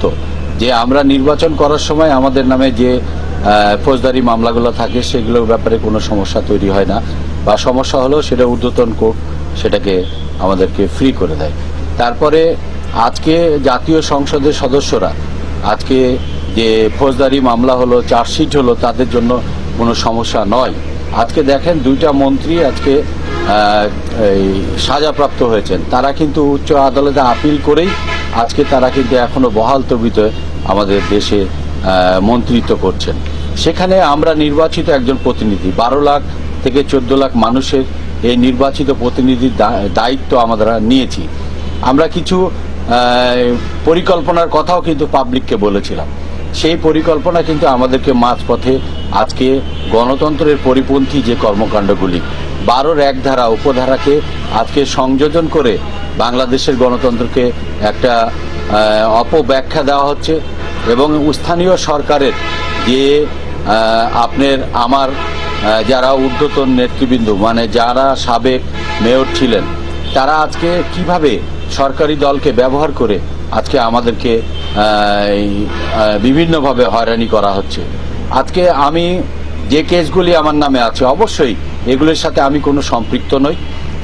সত্য যে আমরা নির্বাচন করার সময় আমাদের নামে যে ফৌজদারি মামলাগুলো থাকে সেগুলোর ব্যাপারে কোনো সমস্যা তৈরি হয় না। বা সমস্যা হলেও সেটা ঊর্ধ্বতন কোর্ট সেটাকে আমাদেরকে ফ্রি করে দেয়। তারপরে আজকে জাতীয় সংসদের সদস্যরা আজকে যে ফৌজদারি মামলা হলো, চার্জশিট হলো, তাদের জন্য কোনো সমস্যা নয়। আজকে দেখেন দুইটা মন্ত্রী আজকে সাজাপ্রাপ্ত হয়েছেন। তারা কিন্তু উচ্চ আদালতে আপিল করেই আজকে তারা কিন্তু এখনও বহাল তবিতে আমাদের দেশে মন্ত্রিত্ব করছেন। সেখানে আমরা নির্বাচিত একজন প্রতিনিধি, বারো লাখ থেকে চোদ্দ লাখ মানুষের এই নির্বাচিত প্রতিনিধির দায়িত্ব আমরা নিয়েছি। আমরা কিছু পরিকল্পনার কথাও কিন্তু পাবলিককে বলেছিলাম। সেই পরিকল্পনা কিন্তু আমাদেরকে মাঝপথে আজকে গণতন্ত্রের পরিপন্থী যে কর্মকাণ্ডগুলি, বারোর এক ধারা, উপধারাকে আজকে সংযোজন করে বাংলাদেশের গণতন্ত্রকে একটা অপব্যাখ্যা দেওয়া হচ্ছে এবং স্থানীয় সরকারের যে আপনার আমার যারা ঊর্ধ্বতন নেতৃবৃন্দ মানে যারা সাবেক মেয়র ছিলেন, তারা আজকে কীভাবে সরকারি দলকে ব্যবহার করে আজকে আমাদেরকে বিভিন্নভাবে হয়রানি করা হচ্ছে? আজকে আমি যে কেসগুলি আমার নামে আছে, অবশ্যই এগুলির সাথে আমি কোনো সম্পৃক্ত নই।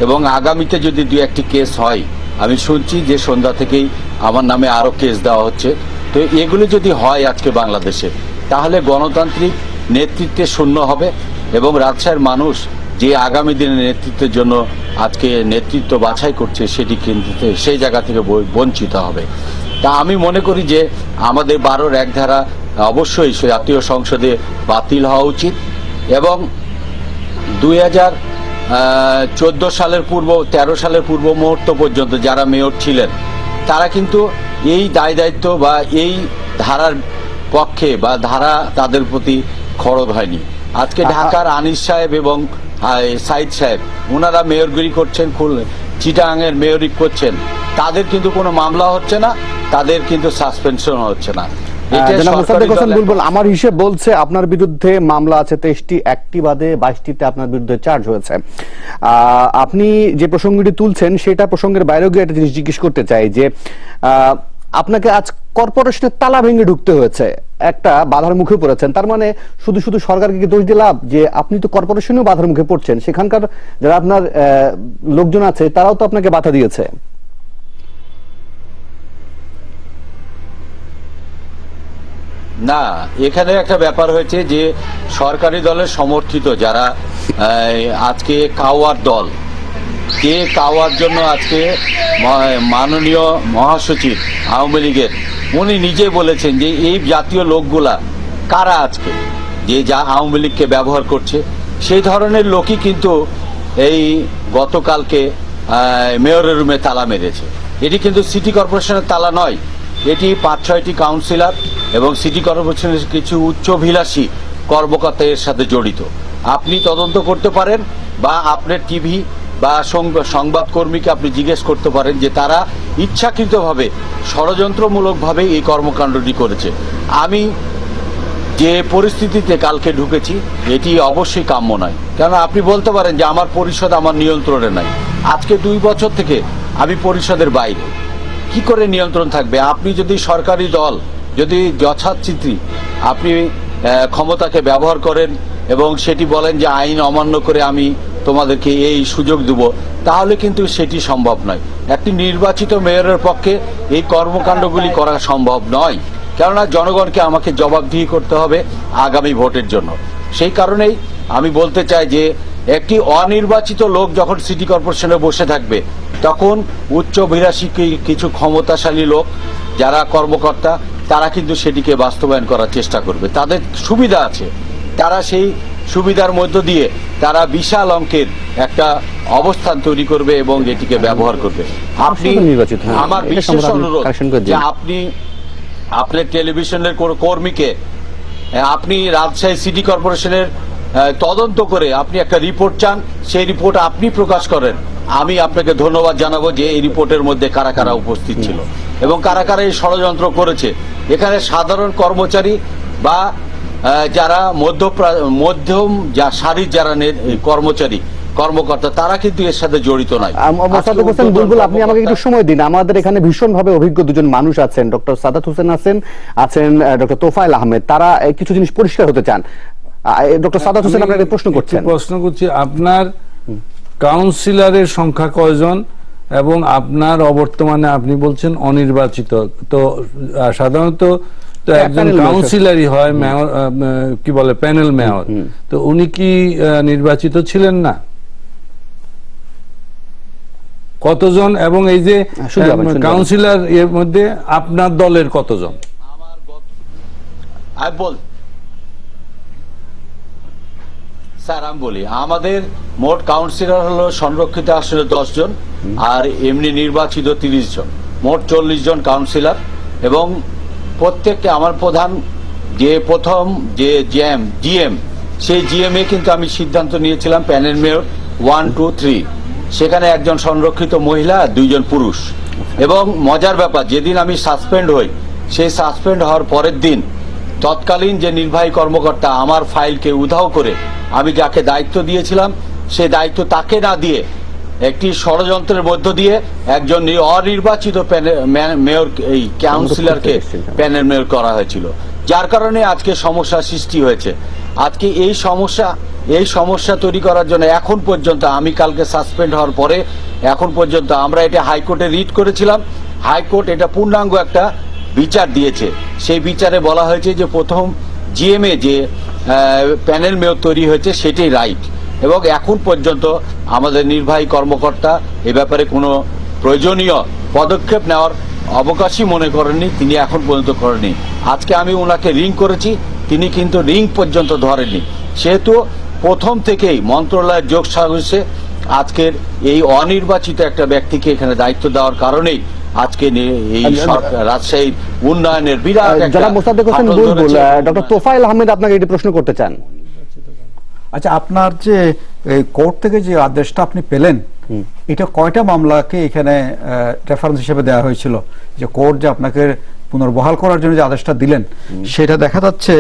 এবং আগামীতে যদি দু একটি কেস হয়, আমি শুনছি যে সন্ধ্যা থেকেই আমার নামে আরও কেস দেওয়া হচ্ছে। তো এগুলি যদি হয় আজকে বাংলাদেশে, তাহলে গণতান্ত্রিক নেতৃত্বে শূন্য হবে এবং রাজশাহীর মানুষ যে আগামী দিনের নেতৃত্বের জন্য আজকে নেতৃত্ব বাছাই করছে, সেটি কিন্তু সেই জায়গা থেকে বঞ্চিত হবে। তা আমি মনে করি যে আমাদের বারোর এক ধারা অবশ্যই জাতীয় সংসদে বাতিল হওয়া উচিত এবং দুই হাজার চোদ্দ সালের পূর্ব তেরো সালের পূর্ব মুহূর্ত পর্যন্ত যারা মেয়র ছিলেন তারা কিন্তু এই দায় দায়িত্ব বা এই ধারার পক্ষে বা ধারা তাদের প্রতি খড়গ হয়নি। আজকে ঢাকার আনিস সাহেব এবং সাইদ সাহেব ওনারা মেয়রগিরি করছেন খুল চিটাঙের মেয়রি করছেন। তাদের কিন্তু কোনো মামলা হচ্ছে না তাদের কিন্তু সাসপেনশন হচ্ছে না। বুলবুল আমার হিসেব বলছে আপনার বিরুদ্ধে মামলা আছে তেইশটি একটি বাদে বাইশটিতে আপনার বিরুদ্ধে চার্জ হয়েছে। আপনি যে প্রসঙ্গটি তুলছেন সেটা প্রসঙ্গের বাইরেও গিয়ে একটা জিনিস জিজ্ঞেস করতে চাই যে আপনাকে আজ কর্পোরেশনের তালা ভেঙে ঢুকতে হয়েছে একটা বাধার মুখে পড়েছেন। তার মানে শুধু শুধু সরকারকে কি দোষ দিয়ে লাভ? যে আপনি তো কর্পোরেশনেও বাধার মুখে পড়ছেন সেখানকার যারা আপনার আহ, লোকজন আছে তারাও তো আপনাকে বাধা দিয়েছে। না, এখানে একটা ব্যাপার হয়েছে যে সরকারি দলের সমর্থিত যারা আজকে কাওয়ার দল, কে কাওয়ার জন্য আজকে মাননীয় মহাসচিব আওয়ামী লীগের, উনি নিজে বলেছেন যে এই জাতীয় লোকগুলা কারা আজকে? যে যা আওয়ামী লীগকে ব্যবহার করছে। সেই ধরনের লোকই কিন্তু এই গতকালকে মেয়রের রুমে তালা মেরেছে। এটি কিন্তু সিটি কর্পোরেশনের তালা নয়। এটি পাঁচ, ছয়টি কাউন্সিলর এবং সিটি কর্পোরেশনের কিছু উচ্চভিলাষী কর্মকর্তা এর সাথে জড়িত। আপনি তদন্ত করতে পারেন বা আপনার টিভি বা সংবাদকর্মীকে আপনি জিজ্ঞেস করতে পারেন যে তারা ইচ্ছাকৃতভাবে, ষড়যন্ত্রমূলকভাবে এই কর্মকাণ্ডটি করেছে। আমি যে পরিস্থিতিতে কালকে ঢুকেছি, এটি অবশ্যই কাম্য নয়। কেন আপনি বলতে পারেন যে আমার পরিষদ আমার নিয়ন্ত্রণে নাই। আজকে দুই বছর থেকে আমি পরিষদের বাইরে। কি করে নিয়ন্ত্রণ থাকবে? আপনি যদি সরকারি দল, যদি যথাচিত্রী আপনি ক্ষমতাকে ব্যবহার করেন এবং সেটি বলেন যে আইন অমান্য করে আমি তোমাদেরকে এই সুযোগ দেব, তাহলে কিন্তু সেটি সম্ভব নয়। একটি নির্বাচিত মেয়রের পক্ষে এই কর্মকাণ্ডগুলি করা সম্ভব নয়। কেননা জনগণকে আমাকে জবাবদিহি করতে হবে আগামী ভোটের জন্য। সেই কারণেই আমি বলতে চাই যে একটি অনির্বাচিত লোক যখন সিটি কর্পোরেশনে বসে থাকবে তখন উচ্চ কি- কিছু ক্ষমতাশালী লোক যারা কর্মকর্তা তারা কিন্তু সেটিকে বাস্তবায়ন করার চেষ্টা করবে তাদের সুবিধা আছে তারা সেই সুবিধার মধ্য দিয়ে তারা বিশাল অঙ্কের একটা অবস্থান তৈরি করবে এবং এটিকে ব্যবহার করবে আপনি হ্যাঁ। আমার বিশেষ অনুরোধ। যে আপনি আপনার টেলিভিশনের কোনো কর্মীকে আপনি রাজশাহী সিটি কর্পোরেশনের তদন্ত করে আপনি একটা রিপোর্ট চান সেই রিপোর্ট আপনি প্রকাশ করেন। আমি আপনাকে ধন্যবাদ জানাব যে এই রিপোর্টের মধ্যে কারা কারা উপস্থিত ছিল। এবং কারা কারা এই ষড়যন্ত্র করেছে। এখানে সাধারণ কর্মচারী বা যারা মধ্য মধ্যম যা সারির যারা কর্মচারী কর্মকর্তা তারা কিন্তু এর সাথে জড়িত আম- মোসাদ্দেক হোসেন বুলবুল আপনি আমাকে একটু সময় দিন। আমাদের এখানে ভীষণভাবে অভিজ্ঞ দুজন মানুষ আছেন ডক্টর সাদাত হোসেন আছেন আছেন ডক্টর তোফায়েল আহমেদ। তারা কিছু জিনিস পরিষ্কার হতে চান। ডক্টর সাদাত হোসেন আপনাকে প্রশ্ন করছেন। প্রশ্ন করছি আপনার কাউন্সিলরের সংখ্যা কয়জন এবং আপনার অবর্তমানে আপনি বলছেন অনির্বাচিত? তো সাধারণত তো হ্যাঁ, একজন কাউন্সিলরই হয় মেয়র কি বলে প্যানেল মেয়র তো উনি কি আহ, নির্বাচিত ছিলেন না? কতজন এবং এই যে। কাউন্সিলর এর মধ্যে আপনার দলের কতজন? বল স্যার, আমি বলি, আমাদের মোট কাউন্সিলর হলো সংরক্ষিত আসনে দশ জন, আর এমনি নির্বাচিত তিরিশ জন। মোট চল্লিশ জন কাউন্সিলর এবং প্রত্যেককে আমার প্রধান যে প্রথম যে জিএম জিএম, সেই জিএম কিন্তু আমি সিদ্ধান্ত নিয়েছিলাম, panel mayor one two three সেখানে একজন সংরক্ষিত মহিলা দুইজন পুরুষ। এবং মজার ব্যাপার, যেদিন আমি সাসপেন্ড হই, সেই সাসপেন্ড হওয়ার পরের দিন তৎকালীন যে নির্বাহী কর্মকর্তা আমার ফাইলকে উধাও করে আমি যাকে দায়িত্ব দিয়েছিলাম সে দায়িত্ব তাকে না দিয়ে একটি ষড়যন্ত্রের মধ্য দিয়ে একজন অনির্বাচিত মেয়র এই কাউন্সিলরকে প্যানেল মেয়র করা হয়েছিল। যার কারণে আজকে সমস্যা সৃষ্টি হয়েছে। আজকে এই সমস্যা এই সমস্যা তৈরি করার জন্য এখন পর্যন্ত আমি কালকে সাসপেন্ড হওয়ার পরে এখন পর্যন্ত আমরা এটা হাইকোর্টে রিট করেছিলাম। হাইকোর্ট এটা পূর্ণাঙ্গ একটা বিচার দিয়েছে। সেই বিচারে বলা হয়েছে যে প্রথম জিএমএ যে প্যানেল মেয়র তৈরি হয়েছে সেটাই রাইট। এবং এখন পর্যন্ত আমাদের নির্বাহী কর্মকর্তা এ ব্যাপারে কোনো প্রয়োজনীয় পদক্ষেপ নেওয়ার অবকাশই মনে করেননি, তিনি এখন পর্যন্ত করেননি। আজকে আমি ওনাকে রিং করেছি, তিনি কিন্তু রিং পর্যন্ত ধরেননি। সেহেতু প্রথম থেকেই মন্ত্রণালয়ের যোগ সাহসে আজকের এই অনির্বাচিত একটা ব্যক্তিকে এখানে দায়িত্ব দেওয়ার কারণেই আজকে এই রাজশাহীর উন্নয়নের বিরাট মোসাদ্দেক হোসেন বুলবুল ডক্টর তোফায়েল আহমেদ আপনাকে এটি প্রশ্ন করতে চান। আচ্ছা আপনার যে কোর্ট থেকে যে আদেশটা আপনি পেলেন এটা কয়টা মামলাকে এখানে রেফারেন্স হিসেবে দেওয়া হয়েছিল? যে কোর্ট যে আপনাকে পুনর্বহাল করার জন্য যে আদেশটা দিলেন সেটা দেখা যাচ্ছে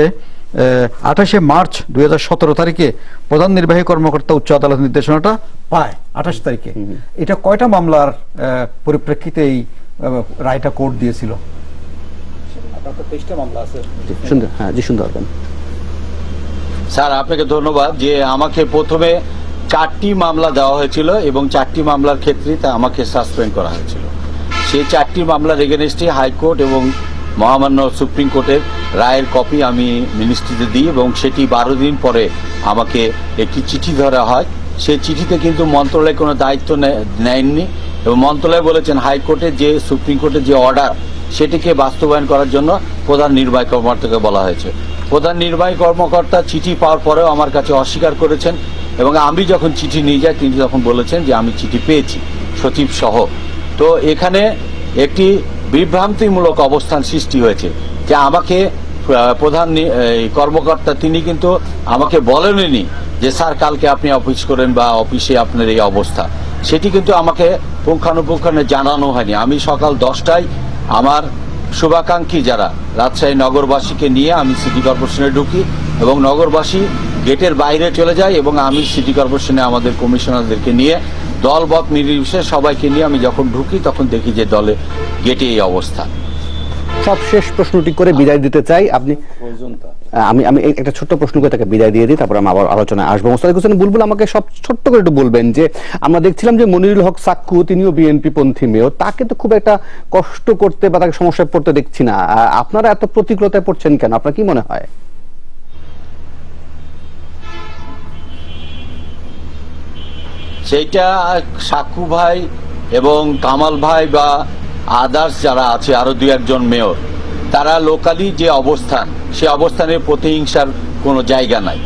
আঠাশে মার্চ দুই হাজার সতেরো তারিখে প্রধান নির্বাহী কর্মকর্তা উচ্চ আদালত নির্দেশনাটা পায় আঠাশ তারিখে। এটা কয়টা মামলার আহ, পরিপ্রেক্ষিতে এই রায়টা কোর্ট দিয়েছিল। আপনার তো তেইশটা মামলা আছে। সুন্দর। হ্যাঁ জি সুন্দর স্যার আপনাকে ধন্যবাদ যে আমাকে প্রথমে চারটি মামলা দেওয়া হয়েছিল এবং চারটি মামলার ক্ষেত্রে তা আমাকে সাসপেন্ড করা হয়েছিল। সেই চারটি মামলার এগেনস্টে হাইকোর্ট এবং মহামান্য সুপ্রিম কোর্টের রায়ের কপি আমি মিনিস্ট্রিতে দিই এবং সেটি বারো দিন পরে আমাকে একটি চিঠি ধরা হয়। সেই চিঠিতে কিন্তু মন্ত্রণালয় কোনো দায়িত্ব নেয়নি। এবং মন্ত্রণালয় বলেছেন হাইকোর্টে যে, সুপ্রিম কোর্টের যে অর্ডার, সেটিকে বাস্তবায়ন করার জন্য প্রধান নির্বাহী কর্মকর্তাকে বলা হয়েছে। প্রধান নির্বাহী কর্মকর্তা চিঠি পাওয়ার পরেও আমার কাছে অস্বীকার করেছেন এবং আমি যখন চিঠি নিয়ে যাই, তিনি তখন বলেছেন যে, আমি চিঠি পেয়েছি, সচিব সহ। তো এখানে একটি বিভ্রান্তিমূলক অবস্থান সৃষ্টি হয়েছে যে আমাকে প্রধান কর্মকর্তা তিনি কিন্তু আমাকে বলেননি যে, স্যার, কালকে আপনি অফিস করেন বা অফিসে আপনার এই অবস্থা। সেটি কিন্তু আমাকে পুঙ্খানুপুঙ্খানে জানানো হয়নি। আমি সকাল দশটায় আমার শুভাকাঙ্ক্ষী যারা, রাজশাহী নগরবাসীকে নিয়ে আমি সিটি কর্পোরেশনে ঢুকি এবং নগরবাসী গেটের বাইরে চলে যায় এবং আমি সিটি কর্পোরেশনে আমাদের কমিশনারদেরকে নিয়ে দলবত নির্বিশেষে সবাইকে নিয়ে আমি যখন ঢুকি তখন দেখি যে দলে গেটে এই অবস্থা। সব শেষ প্রশ্নটি করে বিদায় দিতে চাই। আপনি আমি আমি এই একটা ছোট্ট প্রশ্ন করে তাকে বিদায় দিয়ে দিই তারপর আমি আবার আলোচনায় আসব। মোস্তাক হোসেন বুলবুল আমাকে সব ছোট্ট করে একটু বলবেন যে আমরা দেখছিলাম যে মনিরুল হক সাক্কু তিনিও বিএনপি পন্থী মেয়র। তাকে তো খুব একটা কষ্ট করতে বা তাকে সমস্যায় পড়তে দেখছি না। আহ, আপনারা এত প্রতিকূলতায় পড়ছেন কেন? আপনার কি মনে হয়? সেইটা সাক্কু ভাই এবং কামাল ভাই বা আদার্স যারা আছে, আরও দু একজন মেয়র তারা লোকালি যে অবস্থান, সে অবস্থানের প্রতিহিংসার কোনো জায়গা নাই।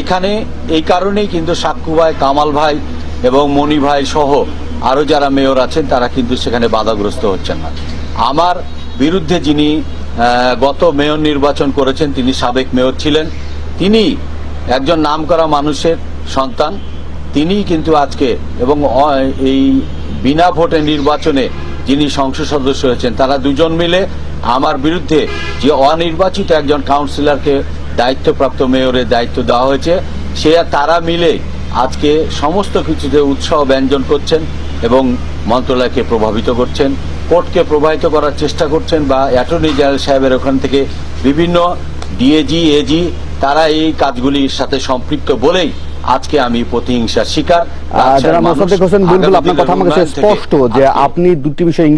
এখানে এই কারণেই কিন্তু সাক্কু ভাই, কামাল ভাই এবং মণি ভাই সহ আরও যারা মেয়র আছেন, তারা কিন্তু সেখানে বাধাগ্রস্ত হচ্ছেন না। আমার বিরুদ্ধে যিনি গত মেয়র নির্বাচন করেছেন, তিনি সাবেক মেয়র ছিলেন। তিনি একজন নামকরা মানুষের সন্তান। তিনি কিন্তু আজকে এবং এই বিনা ভোটে নির্বাচনে যিনি সংসদ সদস্য হয়েছেন, তারা দুজন মিলে আমার বিরুদ্ধে যে অনির্বাচিত একজন কাউন্সিলরকে দায়িত্বপ্রাপ্ত মেয়রের দায়িত্ব দেওয়া হয়েছে, সে তারা মিলে আজকে সমস্ত কিছুতে উৎসাহ ব্যঞ্জন করছেন এবং মন্ত্রণালয়কে প্রভাবিত করছেন, কোর্টকে প্রভাবিত করার চেষ্টা করছেন বা অ্যাটর্নি জেনারেল সাহেবের ওখান থেকে বিভিন্ন ডিএজি, এজি, তারা এই কাজগুলির সাথে সম্পৃক্ত বলেই আজকে আমি প্রতিহিংসার শিকার যারা মোসাদ্দেক হোসেন বুলবুল আপনার কথা আমার কাছে স্পষ্ট যে আপনি দুটি বিষয়